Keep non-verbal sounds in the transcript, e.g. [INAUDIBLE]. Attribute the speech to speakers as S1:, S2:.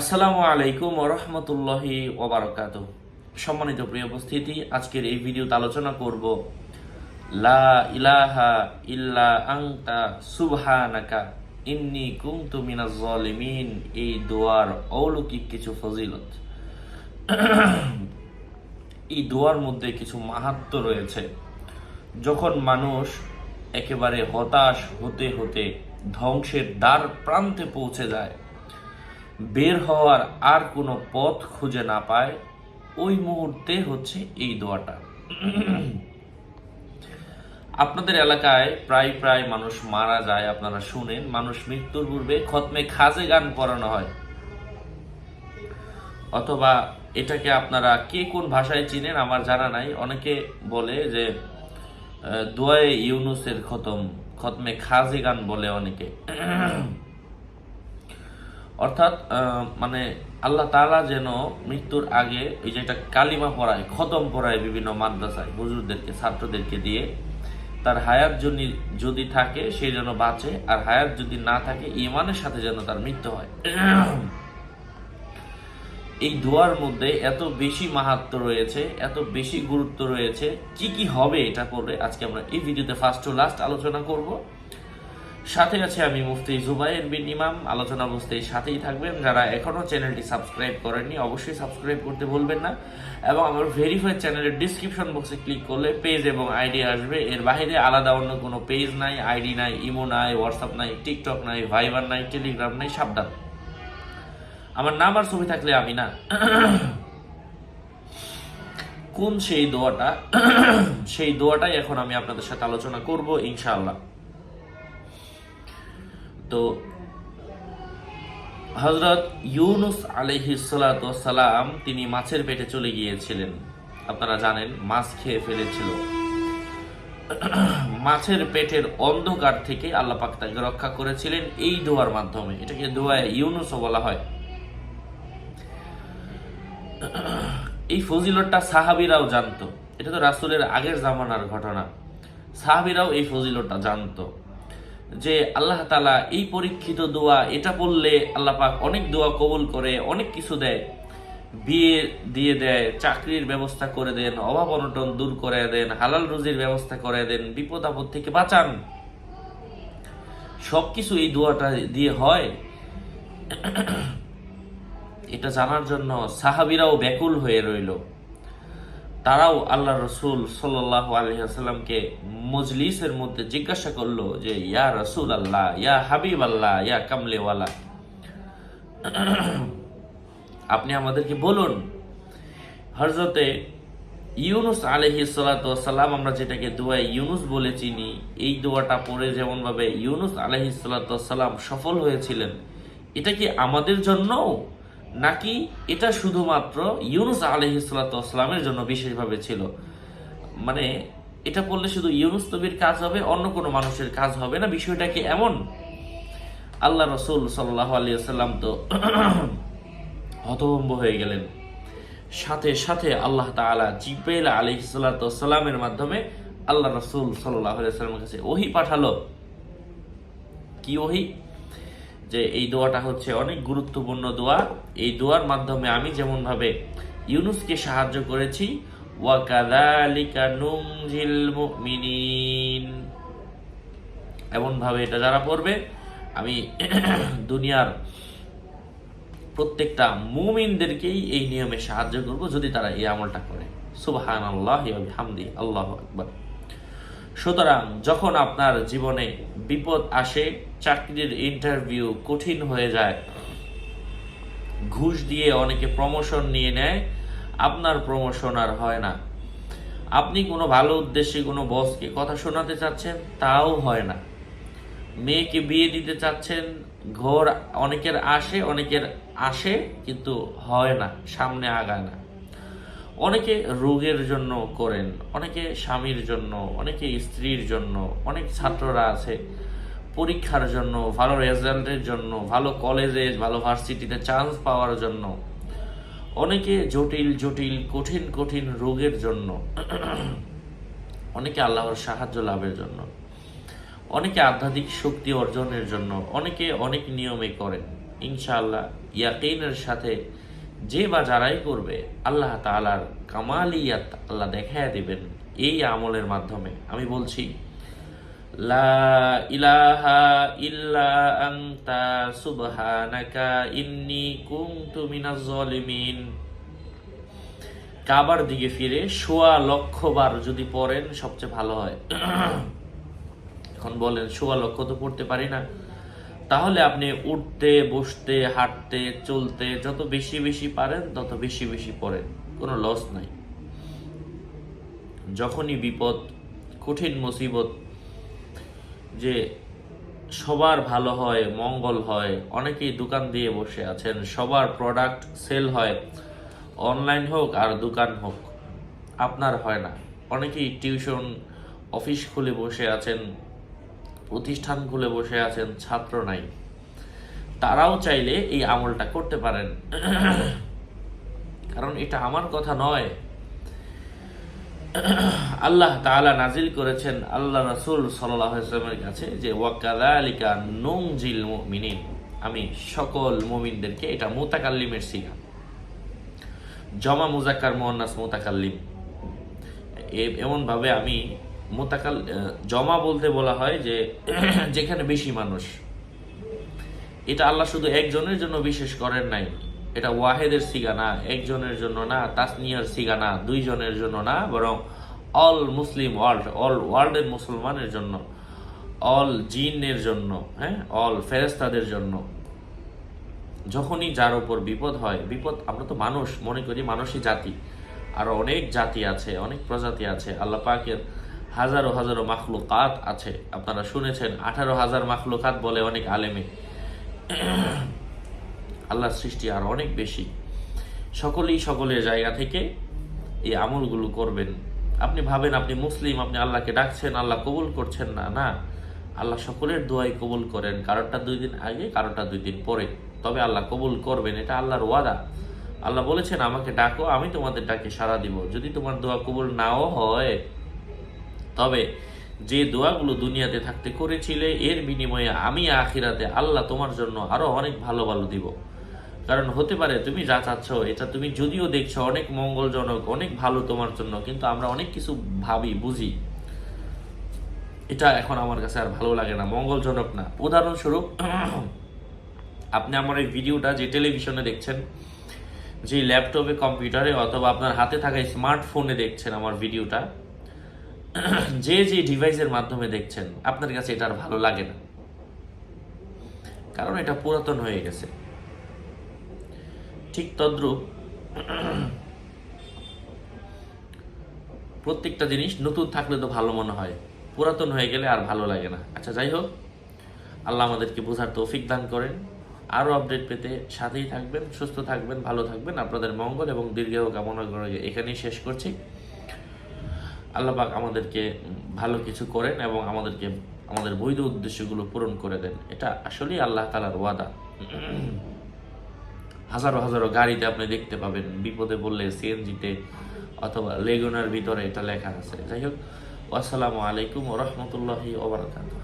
S1: আসসালামু আলাইকুম ওরহমতুল্লাহি ওবরাকাত সম্মানিত প্রিয় উপস্থিতি, আজকের এই ভিডিওতে আলোচনা করব, লা ইলাহা ইল্লা আংতা সুবহানাকা, ইন্নি কুনতু মিনাজ জালিমিন, এই দোয়ার অলৌকিক কিছু ফজিলত। এই দোয়ার মধ্যে কিছু মাহাত্ম রয়েছে। যখন মানুষ একেবারে হতাশ হতে হতে ধ্বংসের দ্বার প্রান্তে পৌঁছে যায় বের হওয়ার আর কোনো পথ খুঁজে না পায়, ওই মুহূর্তে হচ্ছে এই দোয়াটা। আপনাদের এলাকায় প্রায় প্রায় মানুষ মারা যায়, আপনারা শুনেন, মানুষ মৃত্যুর পূর্বে খতমে খাজে গান পড়ানো হয়। অথবা এটাকে আপনারা কে কোন ভাষায় চিনেন আমার জানা নাই, অনেকে বলে যে দোয়ায়ে ইউনুসের খতম, খতমে খাজে গান বলে অনেকে। অর্থাৎ মানে আল্লাহ তাআলা যেন মৃত্যুর আগে এই যে একটা কালিমা পড়ায়, খতম পড়ায় বিভিন্ন মাদ্রাসায়, হুজুরদেরকে, ছাত্রদেরকে দিয়ে, তার হায়াত যদি যদি থাকে, সে যেন বাঁচে, আর হায়াত যদি না থাকে ইমানের সাথে যেন তার মৃত্যু হয়। এই দোয়ার মধ্যে এত বেশি মাহাত্ম রয়েছে, এত বেশি গুরুত্ব রয়েছে, কি কি হবে এটা করলে আজকে আমরা এই ভিডিওতে ফার্স্ট টু লাস্ট আলোচনা করব। সাথে আছে আমি মুফতি জুবাইর বিন ইমাম। আলোচনা বুঝতে সাথেই থাকবেন। যারা এখনও চ্যানেলটি সাবস্ক্রাইব করেননি, অবশ্যই সাবস্ক্রাইব করতে ভুলবেন না। এবং আমার ভেরিফাইড চ্যানেলের ডিসক্রিপশন বক্সে ক্লিক করলে পেজ এবং আইডি আসবে। এর বাইরে আলাদা অন্য কোনো পেজ নাই। আইডি নাই ইমো নাই হোয়াটসঅ্যাপ নাই টিকটক নাই ভাইবার নাই টেলিগ্রাম নাই, সাবধান। আমার নাম আর ছবি থাকলে আমি না। কোন সেই দোয়াটা? সেই দোয়াটাই এখন আমি আপনাদের সাথে আলোচনা করব, ইনশাআল্লাহ। তো হজরত ইউনুস সালাম তিনি মাছের পেটে চলে গিয়েছিলেন। আপনারা জানেন, মাছ খেয়ে ফেলেছিল। মাছের পেটের অন্ধকার থেকে আল্লাহ পাক তাকে রক্ষা করেছিলেন এই দোয়ার মাধ্যমে। এটাকে দোয়ায় ইউনুসও বলা হয়। এই ফজিলতটা সাহাবিরাও জানতো। এটা তো রাসুলের আগের জামানার ঘটনা। সাহাবিরাও এই ফজিলতটা জানতো। যে আল্লাহ তালা এই পরীক্ষিত দোয়া, এটা বললে আল্লাহ পাক অনেক দোয়া কবুল করে, অনেক কিছু দেয়। বিয়ে দিয়ে দেয়, চাকরির ব্যবস্থা করে দেন, অভাব অনটন দূর করে দেন, হালাল রুজির ব্যবস্থা করে দেন, বিপদ আপদ থেকে বাঁচান। সবকিছু এই দোয়াটা দিয়ে হয়। [CLEARS THROAT] এটা জানার জন্য সাহাবিরাও ব্যাকুল হয়ে রইল। তারাও আল্লাহ রসুল সাল্লাহ আলহিহাস্লামকে মজলিসের মধ্যে জিজ্ঞাসা করল যে, ইয়া রসুল আল্লাহ ইয়া হাবিব আল্লাহ ইয়া কামলেওয়ালা, আপনি আমাদেরকে বলুন। হরজতে ইউনুস আলহি সালাম আমরা যেটাকে দোয়া ইউনুস বলে চিনি, এই দোয়াটা পড়ে যেমনভাবে ইউনুস আলহি সালাম সফল হয়েছিলেন, এটা কি আমাদের জন্য নাকি এটা শুধুমাত্র ইউনুস আলহি সালামের জন্য বিশেষভাবে ছিল? মানে এটা পড়লে শুধু ইউনুস নবীর কাজ হবে, অন্য কোনো মানুষের কাজ হবে না? বিষয়টা কি এমন? আল্লাহ রসুল সাল্লাহ আলিয়া সাল্লাম তো [CLEARS THROAT] হতভম্ব হয়ে গেলেন। সাথে সাথে আল্লাহ তালা জিব্রাইল আলী সাল্লামের মাধ্যমে আল্লাহ রসুল সাল্লাহ সাল্লামের কাছে ওহি পাঠালো। কি ওহি? যে এই দোয়াটা হচ্ছে অনেক গুরুত্বপূর্ণ দোয়া। এই দোয়ার মাধ্যমে আমি যেমনভাবে ইউনুসকে সাহায্য করেছি এমনভাবে এটা যারা পড়বে, আমি [CLEARS THROAT] দুনিয়ার প্রত্যেকটা মুমিনদেরকেই এই নিয়মে সাহায্য করব যদি তারা এই আমলটা করে। সুবাহান আল্লাহ হামদি আল্লাহ আকবর। সুতরাং যখন আপনার জীবনে বিপদ আসে চাকরির ইন্টারভিউ কঠিন হয়ে যায়। ঘুষ দিয়ে অনেকে প্রমোশন নিয়ে নেয়, আপনার প্রমোশন আর হয় না। আপনি কোনো ভালো উদ্দেশ্যে কোনো বসকে কথা শোনাতে চাচ্ছেন, তাও হয় না। মেয়েকে বিয়ে দিতে চাচ্ছেন, ঘর অনেকের আসে অনেকের আসে, কিন্তু হয় না, সামনে আগায় না। অনেকে রোগের জন্য করেন, অনেকে স্বামীর জন্য, অনেকে স্ত্রীর জন্য, অনেক ছাত্ররা আছে। পরীক্ষার জন্য, ভালো রেজাল্টের জন্য, ভালো কলেজে ভালো ভার্সিটিতে চান্স পাওয়ার জন্য। অনেকে জটিল জটিল, কঠিন কঠিন রোগের জন্য। অনেকে আল্লাহর সাহায্য লাভের জন্য। অনেকে আধ্যাত্মিক শক্তি অর্জনের জন্য। অনেকে অনেক নিয়মে করেন। ইনশাআল্লাহ, ইয়াকিনের সাথে যে বা যারাই করবে, আল্লাহ তাআলার কামালিয়াত আল্লাহ দেখায় দিবেন। এই আমলের মাধ্যমে। আমি বলছি লা ইলাহা ইল্লা আনতা সুবহানাকা ইন্নী কুনতু মিনাজ জালিমিন কাবার দিকে ফিরে সোয়া লক্ষ বার যদি পড়েন, সবচেয়ে ভালো হয়। [COUGHS] এখন বলেন, সোয়া লক্ষ তো পড়তে পারি না। তাহলে আপনি উঠতে, বসতে, হাঁটতে, চলতে, যত বেশি বেশি পারেন, তত বেশি বেশি পড়েন। কোনো লস নাই। যখনই বিপদ, কঠিন মুসিবত যে সবার ভালো হয়, মঙ্গল হয়, অনেকেই দোকান দিয়ে বসে আছেন, সবার প্রোডাক্ট সেল হয় অনলাইন হোক আর দোকান হোক, আপনার হয় না। অনেকেই টিউশন অফিস খুলে বসে আছেন, প্রতিষ্ঠান খুলে বসে আছেন, ছাত্র নাই। তারাও চাইলে এই আমলটা করতে পারেন। কারণ এটা আমার কথা নয়। আল্লাহ তাআলা নাজিল করেছেন আল্লাহ রাসূল ওয়াসাল্লামের কাছে যে, ওয়াকাযালিকা নুনজিল মুমিনিন। আমি সকল মুমিনদেরকে এটা মুতাকাল্লিমের সিগা জমা মুজাক্কার মুয়ান্নাস মুতাকাল্লিম। এমনভাবে আমি মোতাকাল জমা বলতে বলা হয় যে, [CLEARS THROAT] যেখানে বেশি মানুষ। এটা আল্লাহ শুধু একজনের জন্য বিশেষ করেন নাই। এটা ওয়াহেদের সিগা না, একজনের জন্য না, তাসনিয়ার সিগা না, দুইজনের জন্য না, বরং অল মুসলিম ওয়ার্ল্ড, অল ওয়ার্ল্ডের মুসলমানের জন্য, অল জিনের জন্য হ্যাঁ অল ফেরেস্তাদের জন্য। যখনই যার উপর বিপদ হয়, বিপদ আমরা তো মানুষ, মনে করি মানুষই জাতি। আর অনেক জাতি আছে, অনেক প্রজাতি আছে, আল্লাহ পাকের হাজারো হাজারো মাখলুকাত আছে। আপনারা শুনেছেন, আঠারো হাজার মাখলুকাত বলে অনেক আলেমে। আল্লাহর সৃষ্টি আর অনেক বেশি। সকলেই সকলের জায়গা থেকে এই আমলগুলো করবেন। আপনি ভাবেন আপনি মুসলিম, আপনি আল্লাহকে ডাকছেন, আল্লাহ কবুল করছেন, না না। আল্লাহ সকলের দোয়াই কবুল করেন, কারোরটা দুই দিন আগে, কারোরটা দুই দিন পরে। তবে আল্লাহ কবুল করবেন, এটা আল্লাহর ওয়াদা। আল্লাহ বলেছেন, আমাকে ডাকো, আমি তোমাদের ডাকে সাড়া দিব। যদি তোমার দোয়া কবুল নাও হয়, তবে যে দোয়াগুলো দুনিয়াতে থাকতে করেছিলে, এর বিনিময়ে আমি আখিরাতে আল্লাহ তোমার জন্য আরও অনেক ভালো ভালো দিব। কারণ হতে পারে তুমি যা চাচ্ছ, এটা তুমি যদিও দেখছ অনেক মঙ্গলজনক, অনেক ভালো তোমার জন্য, কিন্তু আমরা অনেক কিছু ভাবি, বুঝি। এটা এখন আমার কাছে আর ভালো লাগে না, মঙ্গলজনক না। উদাহরণস্বরূপ, [CLEARS THROAT] আপনি আমার এই ভিডিওটা যে টেলিভিশনে দেখছেন, যে ল্যাপটপে, কম্পিউটারে, অথবা আপনার হাতে থাকা স্মার্টফোনে দেখছেন আমার ভিডিওটা, [CLEARS THROAT] যে যে ডিভাইসের মাধ্যমে দেখছেন, আপনার কাছে এটা আর ভালো লাগে না। কারণ এটা পুরাতন হয়ে গেছে। ঠিক তদ্রূপ প্রত্যেকটা জিনিস নতুন থাকলে তো ভালো মনে হয়। পুরাতন হয়ে গেলে আর ভালো লাগে না। আচ্ছা যাই হোক। আল্লাহ আমাদেরকে বোঝার তৌফিক দান করেন। আরও আপডেট পেতে সাথেই থাকবেন, সুস্থ থাকবেন, ভালো থাকবেন। আপনাদের মঙ্গল এবং দীর্ঘায়ু কামনা করে এখানেই শেষ করছি। আল্লাহ পাক আমাদেরকে ভালো কিছু করেন এবং আমাদেরকে, আমাদের বৈধ উদ্দেশ্যগুলো পূরণ করে দেন। এটা আসলেই আল্লাহ তালার ওয়াদা। হাজারো হাজারো গাড়িতে আপনি দেখতে পাবেন। বিপদে বললে সিএনজিতে অথবা লেগুনার ভিতরে এটা লেখা আছে। যাই হোক, আসসালামু আলাইকুম রহমতুল্লাহি ওবরাকাতুহ